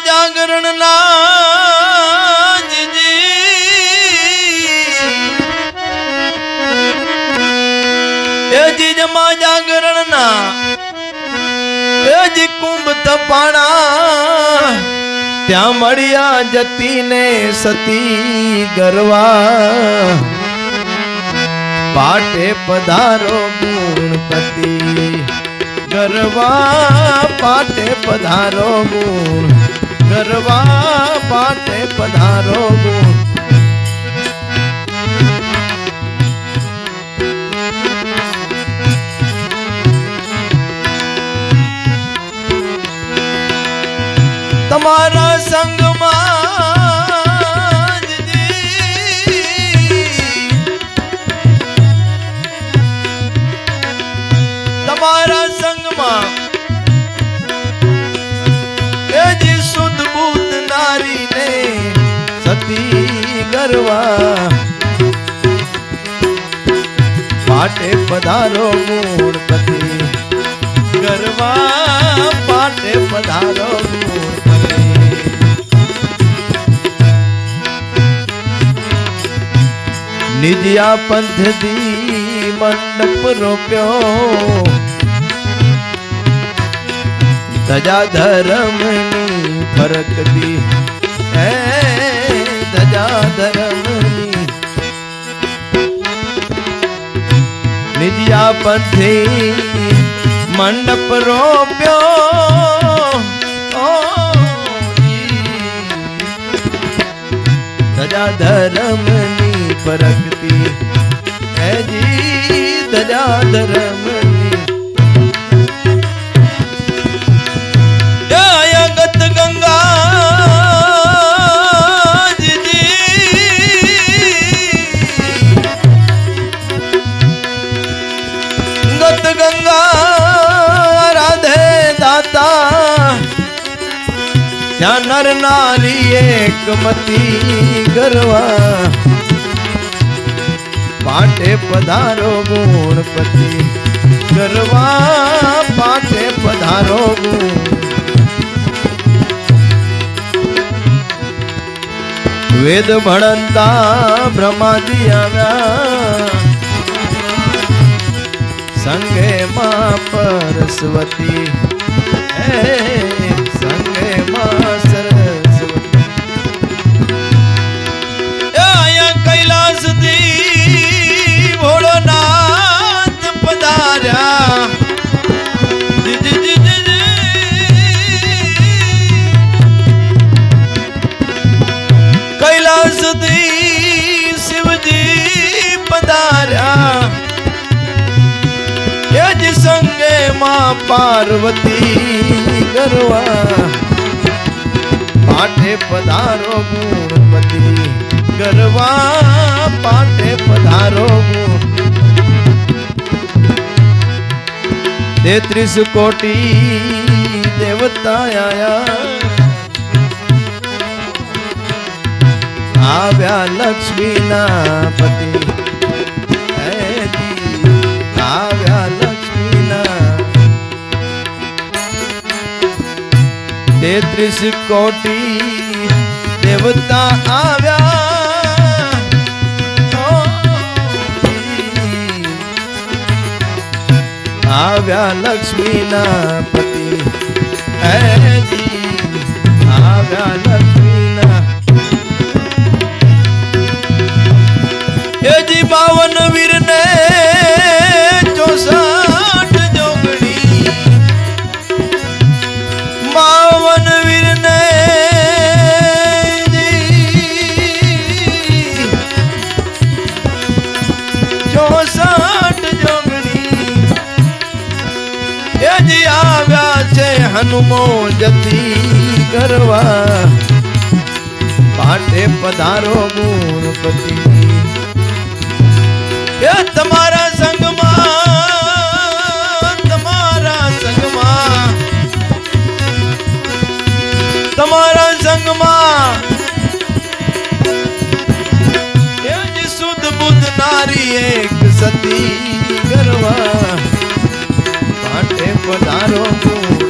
જાગરણ ના એ જીજમાં જાગરણ ના. એ જી કુંભ તપાણા. ત્યાં મળ્યા જતીને સતી ગરવા. પાટે પધારો ગુણપતિ ગરવા. પાટે પધારો ગુણ ગરવા પાટે પધારો તમારા સતી ગરવા. પાટે પધારો મૂળપતિ ગરવા. પાટે પધારો મૂળપતિ નિજિયા પંથથી મંડપ રોપ્યો. ધજા ધર્મની ફરક દી હે ધજા ધર્મની નિજિયા પંથી મંડપ રોપ્યો. ધજા ધરમની પ્રગતિ હેજી ધજા ધર્મની ગંગા રાધે દાતા ત્યાં નર નારી એક મતી ગરવા પાટે પધારો ગુણપતિ ગરવા પાટે પધારો વેદ ભણતા બ્રહ્માજી આવ્યા સંગે માં પરસ્વતી હે પાર્વતી ગરવા. પાઠે પધારો ગુણપતિ ગરવા. પાઠે પધારો તેત્રીસ કોટી દેવતા આયા. આવ્યા લક્ષ્મીના પતિ. તેત્રીસ કોટી દેવતા આવ્યા. આવ્યા લક્ષ્મીના પતિ. આવ્યા હનુમો જતી કરવા પાટે પધારો ગુણપતિ એ તમારા સંગમાં તમારા સંગમાં. તમારા સંગમાં. શુદ્ધ બુદ્ધ નારી એક સતી કરવા પાટે પધારો ગુણપતિ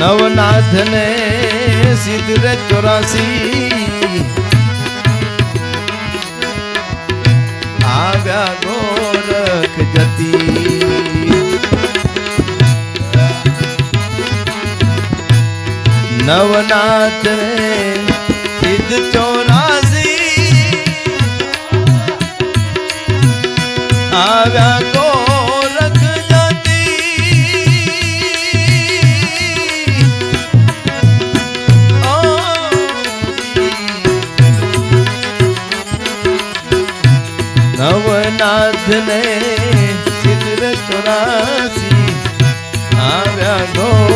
નવનાથ ને સિદ્ધ રે ચોરાસી. આવ્યા ગોરખ જતી. નવનાથ સિદ્ધ ચોરાસી આવ્યા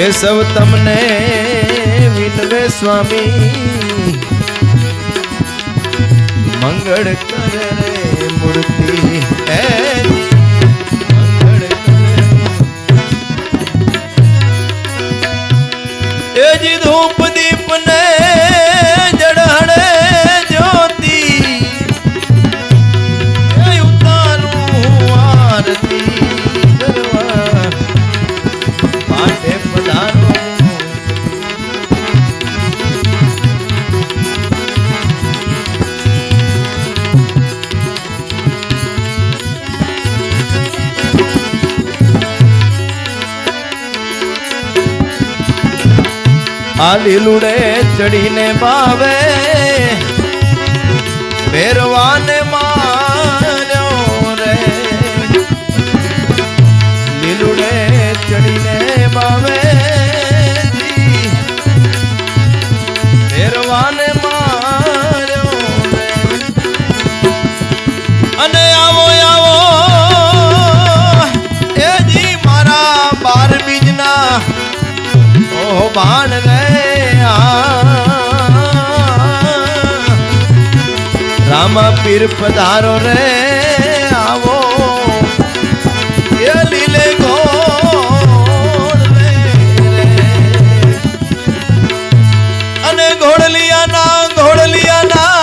કેશવ તમને વિનવે સ્વામી. મંગળ કરે મૂર્તિ. હે એ જી ધૂપ દીપ ને આ લીલુડે ચડીને બાવે ભેરવાને માર્યો રે. લીલુડે ચડીને બાવે ભેરવાને માર્યો રે. અને આવો આવો. એ જી બાર બીજના ઓહો, બાણ રે. રામ પીર પધારો રે, આવો લીલે. અને ઘોડલિયાના ઘોડલિયાના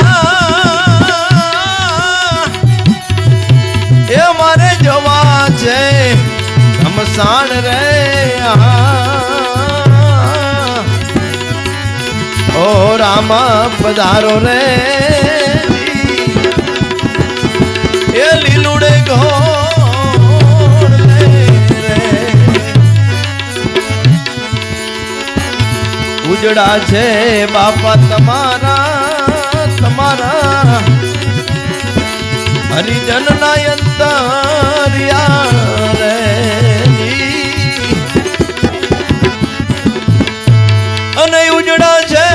એ મારે જોવા છે, ઘમસાણ રે. ઓ રામા પધારો રે ઉજડા છે બાપા તમારા તમારા. હરિજન ના અને ઉજડા છે.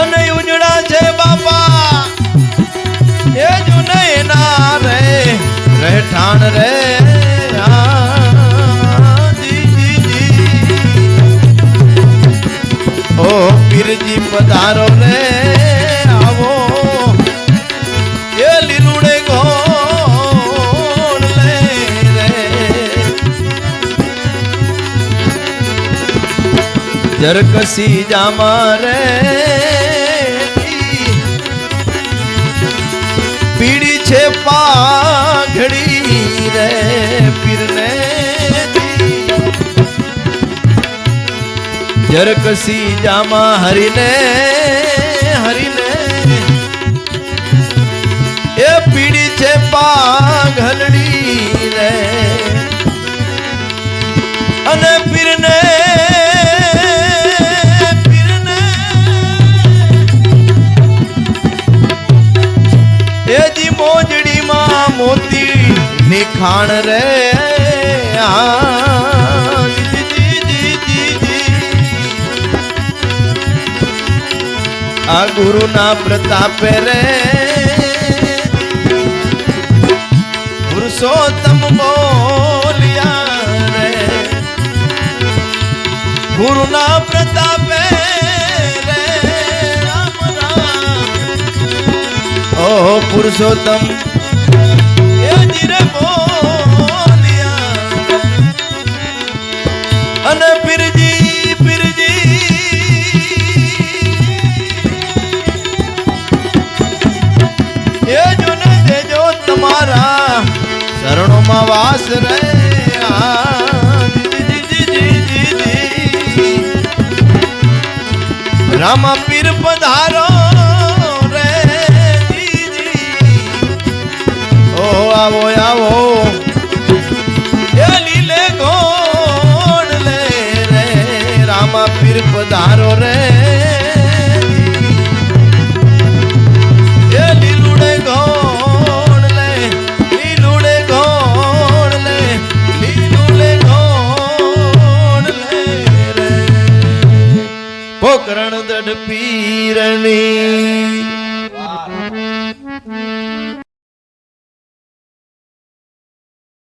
અને ઉજડા છે બાપા. એ જુને ના રહેઠાણ રે. ઓ પીરજી પધારો રે, આવો. એ લીલુડે ગોળ લે રે. જરકસી જામા રે. પીડી છે પાઘડી રે પીરને જરકસી જામા હરીને લખાણ રે આ ગુરુના પ્રતાપે રે પુરુષોત્તમ બોલ્યા રે. ગુરુના પ્રતાપે રે, રામ રામ. ઓ પુરુષોત્તમ વાસ રે રામ પીર પધા